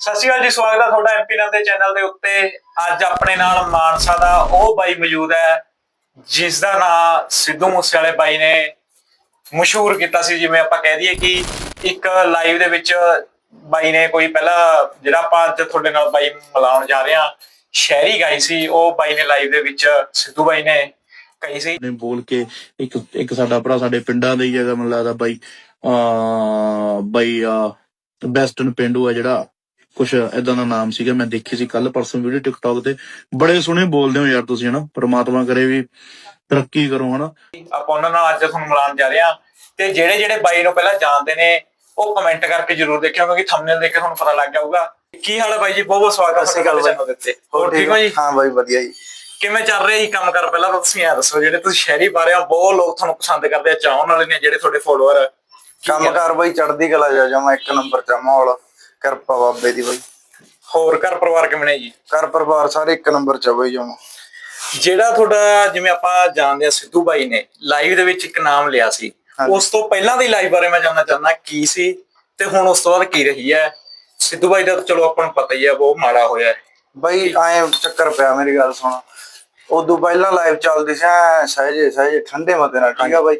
ਸਤਿ ਸ਼੍ਰੀ ਅਕਾਲ ਜੀ, ਸਵਾਗਤ ਹੈ ਤੁਹਾਡਾ ਐਮਪੀ ਨਾਲ ਦੇ ਚੈਨਲ ਦੇ ਉੱਤੇ। ਅੱਜ ਆਪਣੇ ਨਾਲ ਮਾਨਸਾ ਦਾ ਉਹ ਬਾਈ ਮੌਜੂਦ ਹੈ ਜਿਸ ਦਾ ਨਾਮ ਸਿੱਧੂ ਮੂਸੇਵਾਲੇ ਬਾਈ ਨੇ ਮਸ਼ਹੂਰ ਕੀਤਾ ਸੀ, ਜਿਵੇਂ ਆਪਾਂ ਕਹਿ ਦਈਏ ਕਿ ਇੱਕ ਲਾਈਵ ਦੇ ਵਿੱਚ ਬਾਈ ਨੇ ਕੋਈ ਪਹਿਲਾ ਜਿਹੜਾ ਆਪਾਂ ਅੱਜ ਤੁਹਾਡੇ ਨਾਲ ਬਾਈ ਮਿਲਾਉਣ ਜਾ ਰਹੇ ਹਾਂ, ਸ਼ਹਿਰੀ ਗਾਈ ਸੀ, ਉਹ ਬਾਈ ਨੇ ਲਾਈਵ ਦੇ ਵਿੱਚ ਸਿੱਧੂ ਬਾਈ ਨੇ ਕਹੀ ਸੀ। ਨੇ ਬੋਲ ਕੇ ਇੱਕ ਇੱਕ ਸਾਡਾ ਭਰਾ ਸਾਡੇ ਪਿੰਡਾਂ ਦੇ ਹੀ ਹੈਗਾ, ਮੈਨੂੰ ਲੱਗਦਾ ਬਾਈ ਆ ਬਾਈ ਆ ਬੈਸਟਨ ਪਿੰਡੂ ਆ ਜਿਹੜਾ। ਕੁਛ ਇਦਾਂ ਦਾ ਨਾਮ ਸੀਗਾ ਮੈਂ ਦੇਖੀ ਸੀ ਕੱਲ ਪਰਸੋਂ ਵੀਡੀਓ ਟਿਕਟੌਕ ਤੇ। ਬੜੇ ਸੋਹਣੇ ਬੋਲਦੇ ਹੋ ਯਾਰ ਤੁਸੀਂ ਹਨਾ? ਪ੍ਰਮਾਤਮਾ ਕਰੇ ਵੀ ਤਰੱਕੀ ਕਰੋ ਹਨਾ? ਆਪਾਂ ਉਹਨਾਂ ਨਾਲ ਅੱਜ ਤੁਹਾਨੂੰ ਮਿਲਾਉਣ ਜਾ ਰਹੇ ਹਾਂ। ਤੇ ਜਿਹੜੇ ਜਿਹੜੇ ਬਾਈ ਨੂੰ ਪਹਿਲਾਂ ਜਾਣਦੇ ਨੇ ਉਹ ਕਮੈਂਟ ਕਰਕੇ ਜਰੂਰ ਦੇਖਿਓ ਕਿਉਂਕਿ ਥੰਬਨੇਲ ਦੇਖ ਕੇ ਤੁਹਾਨੂੰ ਪਤਾ ਲੱਗ ਜਾਊਗਾ। ਕੀ ਹਾਲ ਹੈ ਬਾਈ ਜੀ? ਬਹੁਤ ਬਹੁਤ ਸਵਾਗਤ ਹੈ ਤੁਹਾਡਾ ਚੈਨਲ ਦੇ ਉੱਤੇ ਹੋਰ ਠੀਕ ਹੋ ਜੀ? ਹਾਂ ਬਾਈ ਵਧੀਆ ਜੀ। ਕਿਵੇਂ ਚੱਲ ਰਿਹਾ ਜੀ ਕੰਮ ਕਰ ਪਹਿਲਾਂ ਤਾਂ ਤੁਸੀਂ ਇਹ ਦੱਸੋ ਜਿਹੜੇ ਤੁਸੀਂ ਸ਼ਹਿਰੀ ਬਾਰੇ ਆ ਬਹੁਤ ਲੋਕ ਤੁਹਾਨੂੰ ਪਸੰਦ ਕਰਦੇ ਆ ਚਾਹਣ ਵਾਲੇ ਨੇ ਜਿਹੜੇ ਤੁਹਾਡੇ ਫੋਲੋਅਰ ਕੰਮ ਕਾਰ ਬਾਈ ਚੜਦੀ ਕਲਾ ਜਾ ਜਾਵਾਂ ਇੱਕ ਨੰਬਰ ਚ ਆ ਮਾਹੌਲ। ਕਿਰਪਾ ਬਾਬੇ ਦੀ ਬਾਈ। ਹੋਰ ਘਰ ਪਰਿਵਾਰ ਕਿਵੇਂ ਨੇ ਜੀ? ਘਰ ਪਰਿਵਾਰ ਸਾਰੇ ਇੱਕ ਨੰਬਰ ਚ ਆ ਬਾਈ ਜਿਹੜਾ ਤੁਹਾਡਾ ਜਿਵੇਂ ਆਪਾਂ ਜਾਣਦੇ ਆ ਸਿੱਧੂ ਬਾਈ ਨੇ ਲਾਈਵ ਦੇ ਵਿੱਚ ਇੱਕ ਨਾਮ ਲਿਆ ਸੀ। ਉਸ ਤੋਂ ਪਹਿਲਾਂ ਦੀ ਲਾਈਵ ਬਾਰੇ ਮੈਂ ਜਾਣਨਾ ਚਾਹੁੰਦਾ ਕੀ ਸੀ ਤੇ ਹੁਣ ਉਸ ਤੋਂ ਬਾਅਦ ਕੀ ਰਹੀ ਹੈ? ਸਿੱਧੂ ਬਾਈ ਦਾ ਚਲੋ ਆਪਾਂ ਨੂੰ ਪਤਾ ਹੀ ਹੈ ਬਹੁਤ ਮਾੜਾ ਹੋਇਆ ਬਾਈ ਐ ਚੱਕਰ ਪਿਆ ਮੇਰੀ ਗੱਲ ਸੁਣ। ਉਦੋਂ ਪਹਿਲਾਂ ਲਾਈਵ ਚੱਲਦੀ ਸੀ ਸਹਿਜੇ ਸਹਿਜੇ ਠੰਡੇ ਮਤੇ ਨਾਲ ਠੀਕ ਆ ਬਾਈ?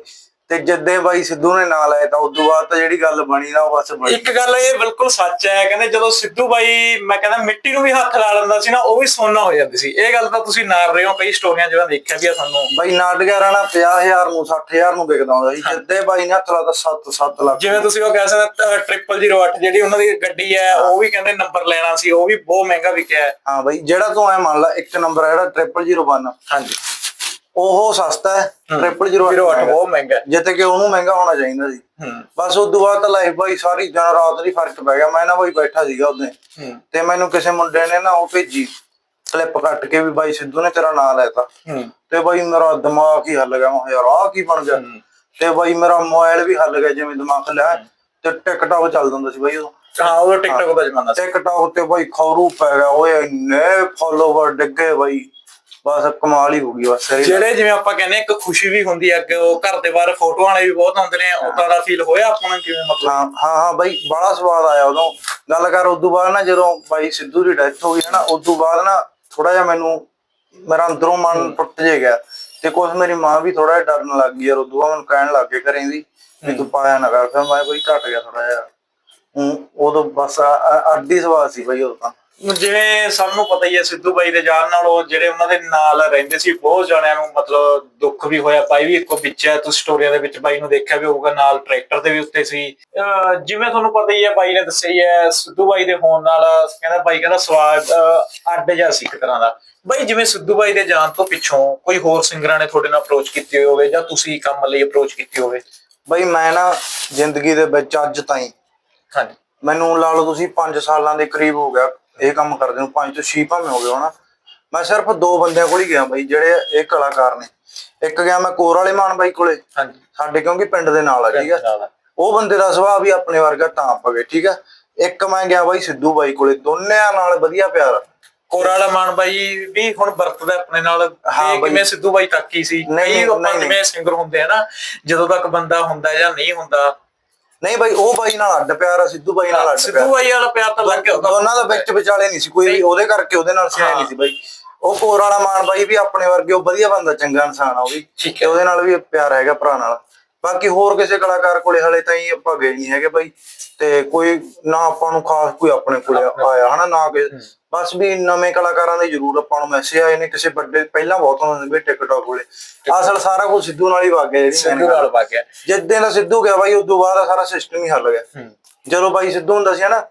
ਤੇ ਜੱਦੇ ਬਾਈ ਸਿੱਧੂ ਨੇ ਨਾਲ ਆਇਆ ਤਾਂ ਉਦੋਂ ਬਾਅਦ ਤਾਂ ਜਿਹੜੀ ਗੱਲ ਬਣੀ ਨਾ ਉਹ ਬਸ ਬਣੀ। ਇੱਕ ਗੱਲ ਇਹ ਬਿਲਕੁਲ ਸੱਚ ਹੈ ਕਹਿੰਦੇ ਜਦੋਂ ਸਿੱਧੂ ਬਾਈ ਮੈਂ ਕਹਿੰਦਾ ਮਿੱਟੀ ਨੂੰ ਵੀ ਹੱਥ ਲਾ ਲੈਂਦਾ ਸੀ ਨਾ ਉਹ ਵੀ ਸੋਨਾ ਹੋ ਜਾਂਦੀ ਸੀ। ਇਹ ਗੱਲ ਤਾਂ ਤੁਸੀਂ ਨਾਲ ਰਹੇ ਹੋ ਕਈ ਸਟੋਰੀਆਂ ਜਿਹੜਾ ਦੇਖਿਆ ਵੀ ਆ ਤੁਹਾਨੂੰ। ਬਾਈ ਨਾਟਕਾਂ ਰਾਣਾ 50000 ਨੂੰ 60000 ਨੂੰ ਵਿਕਦਾ ਹੁੰਦਾ ਸੀ। ਜੱਦੇ ਬਾਈ ਨੇ ਹੱਥ ਲਾਤਾ 7 7 ਲੱਖ। ਜਿਵੇਂ ਤੁਸੀਂ ਉਹ ਕਹਿ ਸਕਦੇ ਟ੍ਰਿਪਲ 08 ਜਿਹੜੀ ਉਹਨਾਂ ਦੀ ਗੱਡੀ ਹੈ ਉਹ ਵੀ ਕਹਿੰਦੇ ਨੰਬਰ ਲੈਣਾ ਸੀ ਉਹ ਵੀ ਬਹੁਤ ਮਹਿੰਗਾ ਵਿਕਿਆ ਹੈ। ਹਾਂ ਬਾਈ ਜਿਹੜਾ ਤੂੰ ਐ ਮੰਨ ਲਾ ਇੱਕ ਨੰਬਰ ਹੈ ਜਿਹੜਾ 0001 ਹਾਂਜੀ। ਉਹ ਸਸਤਾ ਹੈ 0008 08 ਬਹੁਤ ਮਹਿੰਗਾ ਹੈ। ਜਿੱਤੇ ਕਿ ਉਹਨੂੰ ਮਹਿੰਗਾ ਹੋਣਾ ਚਾਹੀਦਾ ਸੀ ਬਸ ਉਸ ਤੋਂ ਬਾਅਦ ਤਾਂ ਲਾਈਫ ਬਾਈ ਸਾਰੀ ਦਿਨ ਰਾਤ ਦੀ ਫ਼ਰਕ ਪੈ ਗਿਆ। ਮੈਂ ਨਾ ਬਾਈ ਬੈਠਾ ਸੀਗਾ ਉਹਦੇ। ਤੇ ਮੈਨੂੰ ਕਿਸੇ ਮੁੰਡੇ ਨੇ ਨਾ ਉਹ ਭੇਜੀ। ਕਲਿੱਪ ਕੱਟ ਕੇ ਵੀ ਬਾਈ ਸਿੱਧੂ ਨੇ ਤੇਰਾ ਨਾਂ ਲੈਤਾ। ਤੇ ਬਾਈ ਮੇਰਾ ਦਿਮਾਗ ਹੀ ਹੱਲ ਗਿਆ। ਮੈਂ ਯਾਰ ਆਹ ਕੀ ਬਣ ਗਿਆ। ਤੇ ਬਾਈ ਮੇਰਾ ਮੋਬਾਈਲ ਵੀ ਹੱਲ ਗਿਆ ਜਿਵੇਂ ਦਿਮਾਗ ਲਿਆ ਤੇ ਟਿਕਟੌਕ ਚੱਲਦਾ ਹੁੰਦਾ ਸੀ ਬਾਈ ਉਦੋਂ। ਹਾਂ ਉਹ ਟਿਕਟੋਕ ਦਾ ਜ਼ਮਾਨਾ ਸੀ। ਟਿਕਟੌਕ ਤੇ ਬਾਈ ਖੌਰੂ ਪੈ ਗਿਆ। ਓਏ ਇੰਨੇ ਫਾਲੋਵਰ ਡਿੱਗੇ ਬਾਈ। ਬਸ ਕਮਾਲ ਹੀ ਹੋ ਗਈ ਬਸ ਜਿਹੜੇ ਜਿਵੇਂ ਆਪਾਂ ਕਹਿੰਦੇ ਇੱਕ ਖੁਸ਼ੀ ਵੀ ਹੁੰਦੀ ਹੈ ਕਿ ਉਹ ਘਰ ਦੇ ਬਾਹਰ ਫੋਟੋਆਂ ਵਾਲੇ ਵੀ ਬਹੁਤ ਆਉਂਦੇ ਨੇ ਉਦਾਂ ਦਾ ਫੀਲ ਹੋਇਆ ਆਪਾਂ ਨੂੰ ਕਿਵੇਂ ਮਤਲਬ? ਹਾਂ ਹਾਂ ਹਾਂ ਬਾਈ ਬੜਾ ਸਵਾਦ ਆਇਆ ਉਦੋਂ। ਗੱਲ ਕਰ ਉਦੋਂ ਬਾਅਦ ਨਾ ਜਦੋਂ ਬਾਈ ਸਿੱਧੂ ਦੀ ਡੈਥ ਹੋ ਗਈ ਹੈ ਨਾ ਉਦੋਂ ਬਾਅਦ ਨਾ ਥੋੜਾ ਜਿਹਾ ਮੈਨੂੰ ਮੇਰਾ ਅੰਦਰੋਂ ਮਨ ਟੁੱਟ ਜੇ ਗਿਆ। ਤੇ ਕੁਝ ਮੇਰੀ ਮਾਂ ਵੀ ਥੋੜਾ ਜਿਹਾ ਡਰਨ ਲੱਗ ਗਈ ਯਾਰ ਉਦੋਂ ਬਾਅਦ ਮੈਨੂੰ ਕਹਿਣ ਲੱਗ ਗਏ ਘਰੇ ਦੀ ਵੀ ਤੂੰ ਪਾਇਆ ਨਾ ਕਰ। ਫਿਰ ਮੈਂ ਕੋਈ ਘਟ ਗਿਆ ਥੋੜਾ ਜਿਹਾ। ਹੂੰ ਉਦੋਂ ਬਸ ਆ- ਆ- ਅੱਡੀ ਸਵਾਦ ਸੀ ਬਾਈ ਉਦੋਂ ਤਾਂ। ਜਿਵੇਂ ਸਭ ਨੂੰ ਪਤਾ ਹੀ ਹੈ ਸਿੱਧੂ ਬਾਈ ਦੇ ਜਾਣ ਨਾਲ ਉਹ ਜਿਹੜੇ ਉਹਨਾਂ ਦੇ ਨਾਲ ਰਹਿੰਦੇ ਸੀ ਬਹੁਤ ਜਣਿਆਂ ਨੂੰ ਮਤਲਬ ਦੁੱਖ ਵੀ ਹੋਇਆ। ਬਾਈ ਵੀ ਇੱਕੋ ਵਿੱਚ ਹੈ ਤੁਸੀਂ ਸਟੋਰੀਆਂ ਦੇ ਵਿੱਚ ਬਾਈ ਨੂੰ ਦੇਖਿਆ ਵੀ ਹੋਊਗਾ ਨਾਲ ਟਰੈਕਟਰ ਦੇ ਵੀ ਉੱਤੇ ਸੀ। ਜਿਵੇਂ ਤੁਹਾਨੂੰ ਪਤਾ ਹੀ ਹੈ ਬਾਈ ਨੇ ਦੱਸਿਆ ਹੀ ਹੈ ਸਿੱਧੂ ਬਾਈ ਦੇ ਹੋਣ ਨਾਲ ਕਹਿੰਦਾ ਬਾਈ ਕਹਿੰਦਾ ਸਵਾਦ ਅੱਡ ਜਾ ਸੀ ਇੱਕ ਤਰ੍ਹਾਂ ਦਾ। ਬਾਈ ਜਿਵੇਂ ਸਿੱਧੂ ਬਾਈ ਦੇ ਜਾਣ ਤੋਂ ਪਿੱਛੋਂ ਕੋਈ ਹੋਰ ਸਿੰਗਰਾਂ ਨੇ ਤੁਹਾਡੇ ਨਾਲ ਅਪਰੋਚ ਕੀਤੀ ਹੋਵੇ ਜਾਂ ਤੁਸੀਂ ਕੰਮ ਲਈ ਅਪਰੋਚ ਕੀਤੀ ਹੋਵੇ? ਬਾਈ ਮੈਂ ਨਾ ਜ਼ਿੰਦਗੀ ਦੇ ਵਿੱਚ ਅੱਜ ਤਾਈਂ ਹਾਂਜੀ। ਮੈਨੂੰ ਲਾ ਲਓ ਤੁਸੀਂ 5 ਸਾਲਾਂ ਦੇ ਕਰੀਬ ਹੋ ਗਿਆ। ਇਹ ਕੰਮ ਕਰਦੇ ਨੂੰ 5 ਤੋਂ 6 ਭਾਵੇਂ ਹੋ ਗਏ ਹੋਣਾ। ਮੈਂ ਸਿਰਫ ਦੋ ਬੰਦਿਆਂ ਕੋਲ ਹੀ ਗਿਆ ਬਾਈ ਜਿਹੜੇ ਇਹ ਕਲਾਕਾਰ ਨੇ। ਇੱਕ ਗਿਆ ਮੈਂ ਕੋਰ ਵਾਲੇ ਮਾਨ ਬਾਈ ਕੋਲੇ। ਹਾਂਜੀ। ਸਾਡੇ ਕਿਉਂਕਿ ਪਿੰਡ ਦੇ ਨਾਲ ਆ ਠੀਕ ਆ? ਉਹ ਬੰਦੇ ਦਾ ਸੁਭਾਅ ਵੀ ਆਪਣੇ ਵਰਗਾ ਤਾਂ ਗਏ ਠੀਕ ਆ? ਇੱਕ ਮੈਂ ਗਿਆ ਬਾਈ ਸਿੱਧੂ ਬਾਈ ਕੋਲੇ ਦੋਨਿਆਂ ਨਾਲ ਵਧੀਆ ਪਿਆਰ। ਕੋਰਾ ਵਾਲਾ ਮਾਨ ਬਾਈ ਵੀ ਹੁਣ ਵਰਤਦਾ ਆਪਣੇ ਨਾਲ ਹਾਂ ਇਹ। ਕਿਵੇਂ ਸਿੱਧੂ ਬਾਈ ਤੱਕ ਹੀ ਸੀ? ਨਹੀਂ, ਕਈ ਆਪਾਂ ਜਿਵੇਂ ਸਿੰਗਰ ਹੁੰਦੇ ਆ ਨਾ ਜਦੋਂ ਤੱਕ ਬੰਦਾ ਹੁੰਦਾ ਜਾਂ ਨਹੀਂ ਹੁੰਦਾ ਨਹੀਂ ਬਾਈ ਉਹ ਬਾਈ ਨਾਲ ਅੱਡ ਪਿਆਰ ਆ ਸਿੱਧੂ ਬਾਈ ਨਾਲ ਅੱਡ ਸਿੱਧੂ ਬਾਈ ਵਾਲਾ ਪਿਆਰ ਤਾਂ ਲੱਗ ਗਿਆ। ਦੋਨਾਂ ਦਾ ਵਿੱਚ ਵਿਚਾਲੇ ਨਹੀਂ ਸੀ ਕੋਈ ਵੀ ਉਹਦੇ ਕਰਕੇ ਉਹਦੇ ਨਾਲ ਸਿਆਹ ਨਹੀਂ ਸੀ ਬਾਈ। ਉਹ ਕੋਰ ਵਾਲਾ ਮਾਨ ਬਾਈ ਵੀ ਆਪਣੇ ਵਰਗੇ ਉਹ ਵਧੀਆ ਬੰਦਾ ਚੰਗਾ ਇਨਸਾਨ ਆ ਉਹ ਵੀ। ਠੀਕ ਤੇ ਹੈ। ਉਹਦੇ ਨਾਲ ਵੀ ਪਿਆਰ ਹੈਗਾ ਭਰਾ ਨਾਲ। ਬਾਕੀ ਹੋਰ ਕਿਸੇ ਕਲਾਕਾਰ ਕੋਲੇ ਹਲੇ ਤਾਈਂ ਆਪਾਂ ਗਏ ਨਹੀਂ ਹੈਗੇ ਬਾਈ। ਤੇ ਕੋਈ ਨਾ ਆਪਾਂ ਨੂੰ ਖਾਸ ਕੋਈ ਆਪਣੇ ਕੋਲੇ ਆਇਆ ਹਨਾ ਨਾ ਕਿ ਬਸ ਵੀ ਨਵੇਂ ਕਲਾਕਾਰਾਂ ਦੇ ਜ਼ਰੂਰ ਆਪਾਂ ਨੂੰ ਮੈਸੇਜ ਆਏ ਨੇ ਕਿਸੇ ਵੱਡੇ ਪਹਿਲਾਂ ਬਹੁਤ ਹੁੰਦੇ ਵੀ ਟਿਕਟੌਕ ਕੋਲੇ। ਅਸਲ ਸਾਰਾ ਕੁਝ ਸਿੱਧੂ ਨਾਲ ਹੀ ਵਗ ਗਿਆ ਜਿਹੜੀ ਸਿੱਧੂ। ਨਾਲ ਵਗ ਗਿਆ। ਜਿੱਦਾਂ ਦਾ ਸਿੱਧੂ ਗਿਆ ਬਾਈ ਉਦੋਂ ਬਾਅਦ ਸਾਰਾ ਸਿਸਟਮ ਹੀ ਹੱਲ ਗਿਆ। ਜਦੋਂ ਬਾਈ ਸਿੱਧੂ ਹੁੰਦਾ ਸੀ ਨਾ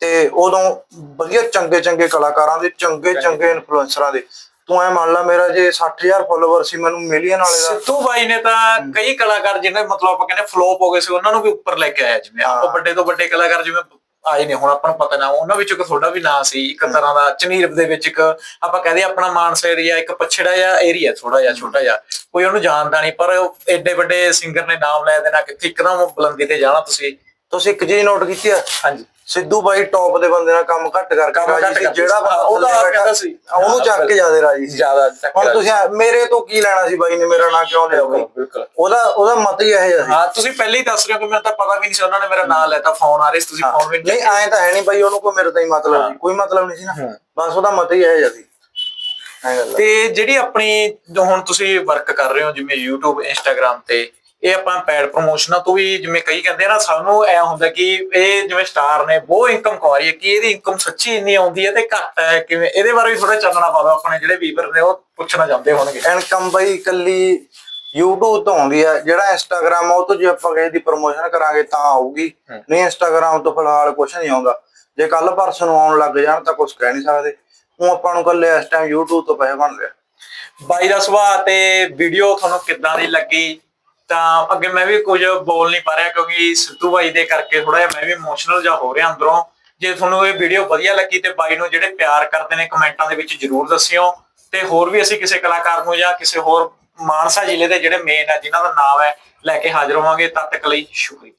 ਤੇ ਉਦੋਂ ਵਧੀਆ ਚੰਗੇ ਚੰਗੇ ਕਲਾਕਾਰਾਂ ਦੇ ਚੰਗੇ ਚੰਗੇ ਇਨਫਲੂਐਂਸਰਾਂ ਦੇ। ਤੂੰ ਐ ਮੰਨ ਲਾ ਮੇਰਾ ਜੇ 60000 ਫਾਲੋਵਰ ਸੀ ਮੈਨੂੰ ਮਿਲੀਅਨ ਵਾਲੇ ਦਾ। ਸਿੱਧੂ ਬਾਈ ਨੇ ਤਾਂ ਕਈ ਕਲਾਕਾਰ ਜਿਹਨੇ ਮਤਲਬ ਆਪਾਂ ਕਹਿੰਦੇ ਫਲੋਪ ਹੋ ਗਏ ਸੀ ਉਹਨਾਂ ਨੂੰ ਵੀ ਉੱਪਰ ਲੈ ਕੇ ਆਇਆ ਜਿਵੇਂ। ਆਪਾਂ। ਵੱਡੇ ਤੋਂ ਵੱਡੇ ਕਲਾਕਾਰ ਜਿਵੇਂ ਆਏ ਨੇ ਹੁਣ ਆਪਾਂ ਨੂੰ ਪਤਾ ਨਾ ਉਹਨਾਂ ਵਿੱਚੋਂ ਇੱਕ ਤੁਹਾਡਾ ਵੀ ਨਾਂ ਸੀ ਇੱਕ ਤਰ੍ਹਾਂ ਦਾ ਚਨੀਰ ਦੇ ਵਿੱਚ ਇੱਕ ਆਪਾਂ ਕਹਦੇ ਆਪਣਾ ਮਾਨਸਾ ਏਰੀਆ ਇੱਕ ਪਛੜਾ ਜਿਹਾ ਏਰੀਆ ਥੋੜਾ ਜਿਹਾ ਛੋਟਾ ਜਿਹਾ। ਕੋਈ ਉਹਨੂੰ ਜਾਣਦਾ ਨਹੀਂ ਪਰ ਐਡੇ ਵੱਡੇ ਸਿੰਗਰ ਨੇ ਨਾਮ ਲੈ ਦੇਣਾ ਕਿੱਥੇ ਇੱਕਦਮ ਬੁਲੰਦੀ ਤੇ ਜਾਣਾ ਤੁਸੀਂ। ਤੁਸੀਂ ਇੱਕ ਚੀਜ਼ ਨੋਟ ਕੀਤੀ ਆ? ਹਾਂਜੀ। ਸਿੱਧੂ ਬਾਈ ਟੌਪ ਦੇ ਬੰਦੇ ਨਾਲ ਕੰਮ ਘੱਟ ਕਰਕੇ ਕੰਮ ਰਾਜੀ ਘੱਟ ਸੀ। ਜਿਹੜਾ ਉਹਦਾ ਕਹਿੰਦਾ ਸੀ। ਉਹਨੂੰ ਚੱਕ ਕੇ ਜ਼ਿਆਦਾ ਰਾਜੀ ਸੀ ਜ਼ਿਆਦਾ ਹੁਣ ਤੁਸੀਂ ਮੇਰੇ ਤੋਂ ਕੀ ਲੈਣਾ ਸੀ ਬਾਈ ਨੇ ਮੇਰਾ ਨਾਂ ਕਿਉਂ ਲਿਆ ਬਾਈ ਉਹਦਾ ਉਹਦਾ ਮਤ ਹੀ ਇਹ ਜਿਹਾ ਸੀ ਹਾਂ ਤੁਸੀਂ ਪਹਿਲੇ ਹੀ ਦੱਸ ਰਹੇ ਹੋ ਕਿ ਮੈਨੂੰ ਤਾਂ ਪਤਾ ਵੀ ਨਹੀਂ ਸੀ ਉਹਨਾਂ ਨੇ ਮੇਰਾ ਨਾਮ ਲੈਤਾ ਫੋਨ ਆ ਰਿਹਾ ਸੀ ਤੁਸੀਂ ਫੋਨ ਵੀ ਨਹੀਂ ਐਂ ਤਾਂ ਹੈ ਨਹੀਂ ਬਾਈ ਉਹਨੂੰ ਕੋਈ ਮੇਰੇ ਤੋਂ ਹੀ ਮਤਲਬ ਨਹੀਂ ਕੋਈ ਮਤਲਬ ਨਹੀਂ ਸੀ ਨਾ। ਬਸ ਉਹਦਾ ਮਤ ਹੀ ਇਹ ਜਿਹਾ ਸੀ। ਤੇ ਜਿਹੜੀ ਆਪਣੀ ਹੁਣ ਤੁਸੀਂ ਵਰਕ ਕਰ ਰਹੇ ਹੋ ਜਿਵੇਂ YouTube Instagram ਤੇ ਇਹ ਆਪਾਂ ਪੈਡ ਪ੍ਰੋਮੋਸ਼ਨਾਂ ਤੋਂ ਵੀ ਜਿਵੇਂ ਕਈ ਕਹਿੰਦੇ ਆ ਨਾ ਸਾਨੂੰ ਐ ਹੁੰਦਾ ਕਿ ਇਹ ਜਿਵੇਂ ਸਟਾਰ ਨੇ ਬਹੁਤ ਇਨਕਮ ਕਮਾ ਰਹੀ ਹੈ ਕਿ ਇਹਦੀ ਇਨਕਮ ਸੱਚੀ ਇੰਨੀ ਆਉਂਦੀ ਹੈ ਤੇ ਘੱਟ ਹੈ ਕਿਵੇਂ? ਇਹਦੇ ਬਾਰੇ ਵੀ ਥੋੜਾ ਚਾਨਣਾ ਪਾ ਦਿਓ ਆਪਣੇ ਜਿਹੜੇ ਵੀਵਰ ਨੇ ਉਹ ਪੁੱਛਣਾ ਚਾਹੁੰਦੇ ਹੋਣਗੇ। ਇਨਕਮ ਬਾਈ ਇਕੱਲੀ YouTube ਤੋਂ ਆਉਂਦੀ ਆ ਜਿਹੜਾ Instagram ਆ ਉਹ ਤੋਂ ਜੇ ਆਪਾਂ ਕਿਸੇ ਦੀ ਪ੍ਰੋਮੋਸ਼ਨ ਕਰਾਂਗੇ ਤਾਂ ਆਊਗੀ। ਨਹੀਂ Instagram ਤੋਂ ਫਿਲਹਾਲ ਕੁਝ ਨਹੀਂ ਆਉਂਦਾ। ਜੇ ਕੱਲ ਪਰਸੋਂ ਨੂੰ ਆਉਣ ਲੱਗ ਜਾਣ ਤਾਂ ਕੁਝ ਕਹਿ ਨਹੀਂ ਸਕਦੇ। ਉਹ ਆਪਾਂ ਨੂੰ ਕੱਲੇ ਇਸ ਟਾਈਮ YouTube ਤੋਂ ਪੈਸੇ ਬਣ ਰਿਹਾ ਬਾਈ ਦਾ ਸੁਭਾਅ ਤੇ ਵੀਡੀਓ ਤੁਹਾਨੂੰ ਕਿੱਦਾਂ ਦੀ ਲੱਗੀ? ਤਾਂ ਅੱਗੇ ਮੈਂ ਵੀ ਕੁਝ ਬੋਲ ਨਹੀਂ ਪਾ ਰਿਹਾ ਕਿਉਂਕਿ ਸਿੱਧੂ ਬਾਈ ਦੇ ਕਰਕੇ ਥੋੜਾ ਜਿਹਾ ਮੈਂ ਵੀ ਇਮੋਸ਼ਨਲ ਜਿਹਾ ਹੋ ਰਿਹਾ ਅੰਦਰੋਂ। ਜੇ ਤੁਹਾਨੂੰ ਇਹ ਵੀਡੀਓ ਵਧੀਆ ਲੱਗੀ ਤੇ ਬਾਈ ਨੂੰ ਜਿਹੜੇ ਪਿਆਰ ਕਰਦੇ ਨੇ ਕਮੈਂਟਾਂ ਦੇ ਵਿੱਚ ਜਰੂਰ ਦੱਸਿਓ। ਤੇ ਹੋਰ ਵੀ ਅਸੀਂ ਕਿਸੇ ਕਲਾਕਾਰ ਨੂੰ ਜਾਂ ਕਿਸੇ ਹੋਰ ਮਾਨਸਾ ਜ਼ਿਲ੍ਹੇ ਦੇ ਜਿਹੜੇ ਮੇਨ ਹੈ ਜਿਨ੍ਹਾਂ ਦਾ ਨਾਮ ਹੈ, ਲੈ ਕੇ ਹਾਜ਼ਰ ਹੋਵਾਂਗੇ ਤਦ ਤੱਕ ਲਈ ਸ਼ੁਕਰੀਆ।